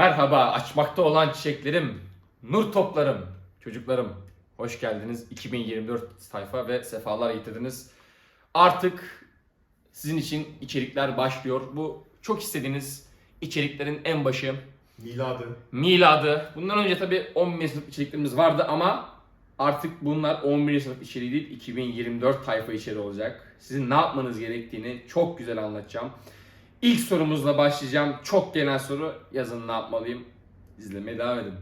Merhaba açmakta olan çiçeklerim, nur toplarım, çocuklarım. Hoş geldiniz 2024 sayfa ve sefalar getirdiniz. Artık sizin için içerikler başlıyor. Bu çok istediğiniz içeriklerin en başı Miladı. miladı. Bundan önce tabii 11. sınıf içeriklerimiz vardı ama artık bunlar 11. sınıf içeriği değil 2024 tayfa içeriği olacak. Sizin ne yapmanız gerektiğini çok güzel anlatacağım. İlk sorumuzla başlayacağım. Çok genel soru. Yazın ne yapmalıyım? İzlemeye devam edin.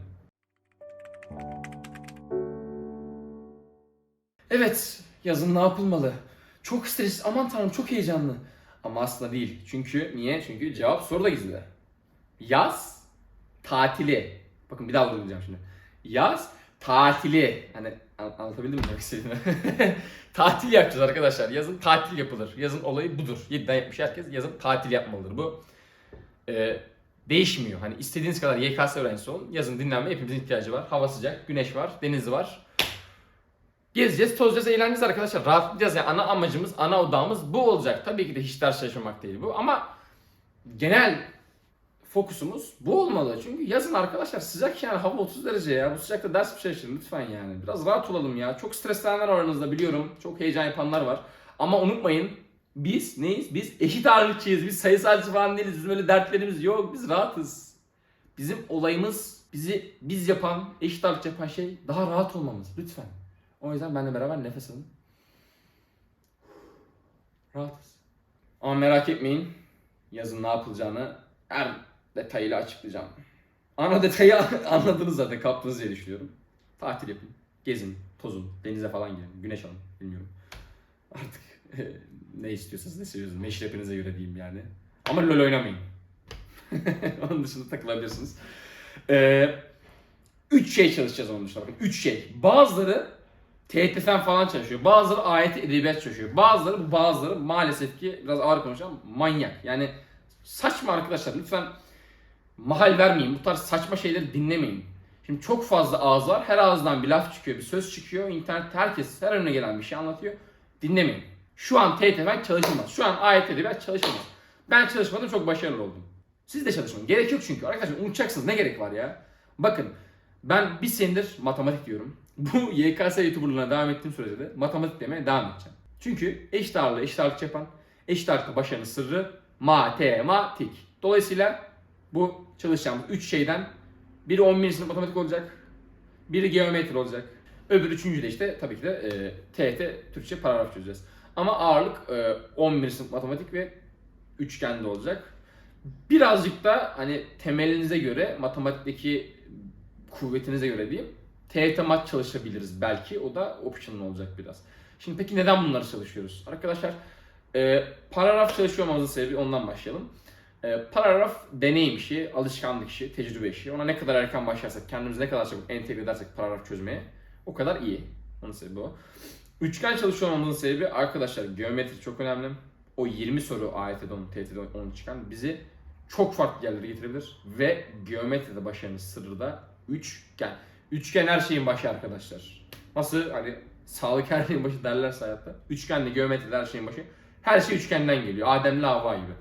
Evet, yazın ne yapılmalı? Çok stres, aman tanrım çok heyecanlı. Ama aslında değil. Çünkü niye? Çünkü cevap soruda gizli. Yaz tatili. Bakın bir daha vurgulayacağım şimdi. Yaz tatili. Hani an- anlatabildim mi demek istediğimi? tatil yapacağız arkadaşlar. Yazın tatil yapılır. Yazın olayı budur. 7'den 70 herkes yazın tatil yapmalıdır. Bu e, değişmiyor. Hani istediğiniz kadar YKS öğrencisi olun. Yazın dinlenme hepimizin ihtiyacı var. Hava sıcak, güneş var, denizi var. Gezeceğiz, tozacağız, eğleneceğiz arkadaşlar. Rahatlayacağız. Yani ana amacımız, ana odağımız bu olacak. Tabii ki de hiç ders çalışmamak değil bu. Ama genel fokusumuz bu olmalı. Çünkü yazın arkadaşlar sıcak yani hava 30 derece ya. Bu sıcakta ders bir çalışın lütfen yani. Biraz rahat olalım ya. Çok streslenenler var aranızda biliyorum. Çok heyecan yapanlar var. Ama unutmayın biz neyiz? Biz eşit ağırlıkçıyız. Biz sayısalcı falan değiliz. Bizim öyle dertlerimiz yok. Biz rahatız. Bizim olayımız bizi biz yapan, eşit ağırlık yapan şey daha rahat olmamız. Lütfen. O yüzden benimle beraber nefes alın. Rahatız. Ama merak etmeyin. Yazın ne yapılacağını her detayıyla açıklayacağım. Ana detayı anladınız zaten kaptınız diye düşünüyorum. Tatil yapın, gezin, tozun, denize falan girin, güneş alın, bilmiyorum. Artık e, ne istiyorsanız ne seviyorsunuz, meşrepinize göre diyeyim yani. Ama LoL oynamayın. onun dışında takılabilirsiniz. Ee, üç şey çalışacağız onun dışında bakın. Üç şey. Bazıları TETF'den falan çalışıyor. Bazıları ayet edebiyat çalışıyor. Bazıları bazıları maalesef ki biraz ağır konuşacağım manyak. Yani saçma arkadaşlar lütfen mahal vermeyin. Bu tarz saçma şeyleri dinlemeyin. Şimdi çok fazla ağız var. Her ağızdan bir laf çıkıyor, bir söz çıkıyor. İnternette herkes her önüne gelen bir şey anlatıyor. Dinlemeyin. Şu an TTF çalışılmaz. Şu an ayet edebiyat çalışılmaz. Ben çalışmadım çok başarılı oldum. Siz de çalışmayın. Gerek yok çünkü. Arkadaşlar unutacaksınız. Ne gerek var ya? Bakın ben bir senedir matematik diyorum. Bu YKS YouTuber'lığına devam ettiğim sürece de matematik demeye devam edeceğim. Çünkü eşit ağırlığı eşit ağırlık yapan, eşit ağırlıkta başarının sırrı matematik. Dolayısıyla bu çalışacağımız 3 şeyden biri 11. sınıf matematik olacak, biri geometri olacak, öbür üçüncü de işte tabii ki de e, TET Türkçe paragraf çözeceğiz. Ama ağırlık e, 11. sınıf matematik ve üçgende olacak. Birazcık da hani temelinize göre, matematikteki kuvvetinize göre diyeyim. TYT mat çalışabiliriz belki. O da optional olacak biraz. Şimdi peki neden bunları çalışıyoruz? Arkadaşlar e, paragraf çalışıyor olmamızın sebebi ondan başlayalım. E, paragraf deneyim işi, alışkanlık işi, tecrübe işi. Ona ne kadar erken başlarsak, kendimizi ne kadar çabuk entegre edersek paragraf çözmeye o kadar iyi. Onun sebebi o. Üçgen çalışıyor olmamızın sebebi arkadaşlar geometri çok önemli. O 20 soru AYT'de 10, TYT'de 10 çıkan bizi çok farklı yerlere getirebilir. Ve geometride başarının sırrı da üçgen. Üçgen her şeyin başı arkadaşlar. Nasıl hani sağlık her şeyin başı derlerse hayatta. Üçgenle geometride her şeyin başı. Her şey üçgenden geliyor. Adem'le Havva gibi.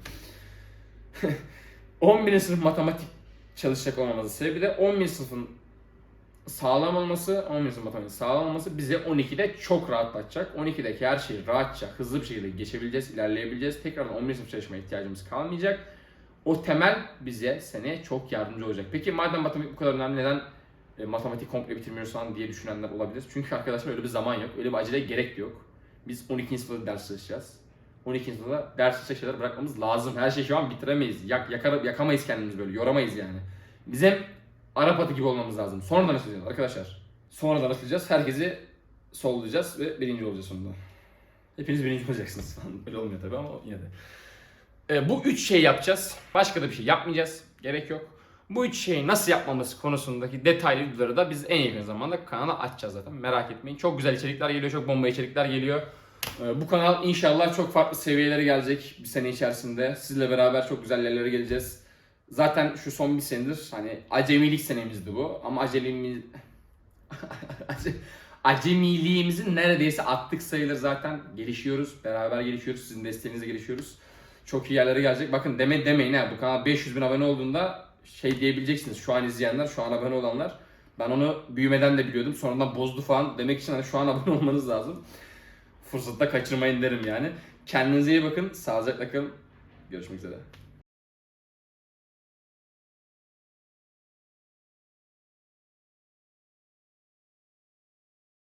11. sınıf matematik çalışacak olmamızın sebebi de 11. sınıfın sağlam olması, 11. sınıf matematik sağlam olması bizi 12'de çok rahatlatacak. 12'deki her şeyi rahatça, hızlı bir şekilde geçebileceğiz, ilerleyebileceğiz. Tekrardan 11. sınıf çalışmaya ihtiyacımız kalmayacak. O temel bize seneye çok yardımcı olacak. Peki madem matematik bu kadar önemli neden e, matematik komple bitirmiyoruz falan diye düşünenler olabilir. Çünkü arkadaşlar öyle bir zaman yok. Öyle bir acele gerek yok. Biz 12. sınıfta ders çalışacağız. 12. sınıfta ders çalışacak şeyler bırakmamız lazım. Her şeyi şu an bitiremeyiz. Yak, yakar, yakamayız kendimizi böyle. Yoramayız yani. Bizim Arap atı gibi olmamız lazım. Sonradan açılacağız arkadaşlar. Sonradan açılacağız. Herkesi sollayacağız ve birinci olacağız sonunda. Hepiniz birinci olacaksınız. Öyle olmuyor tabii ama yine de. E, bu üç şey yapacağız. Başka da bir şey yapmayacağız. Gerek yok. Bu üç şeyi nasıl yapmamız konusundaki detaylı videoları da biz en yakın zamanda kanala açacağız zaten. Merak etmeyin. Çok güzel içerikler geliyor. Çok bomba içerikler geliyor. E, bu kanal inşallah çok farklı seviyelere gelecek bir sene içerisinde. Sizle beraber çok güzel yerlere geleceğiz. Zaten şu son bir senedir hani acemilik senemizdi bu. Ama acelimiz... Ace- Acemiliğimizi neredeyse attık sayılır zaten. Gelişiyoruz. Beraber gelişiyoruz. Sizin desteğinizle gelişiyoruz. Çok iyi yerlere gelecek. Bakın deme demeyin ha. Bu kanal 500 bin abone olduğunda şey diyebileceksiniz şu an izleyenler, şu an abone olanlar. Ben onu büyümeden de biliyordum. Sonradan bozdu falan demek için hani şu an abone olmanız lazım. Fırsatta kaçırmayın derim yani. Kendinize iyi bakın. Sağlıcakla kalın. Görüşmek üzere.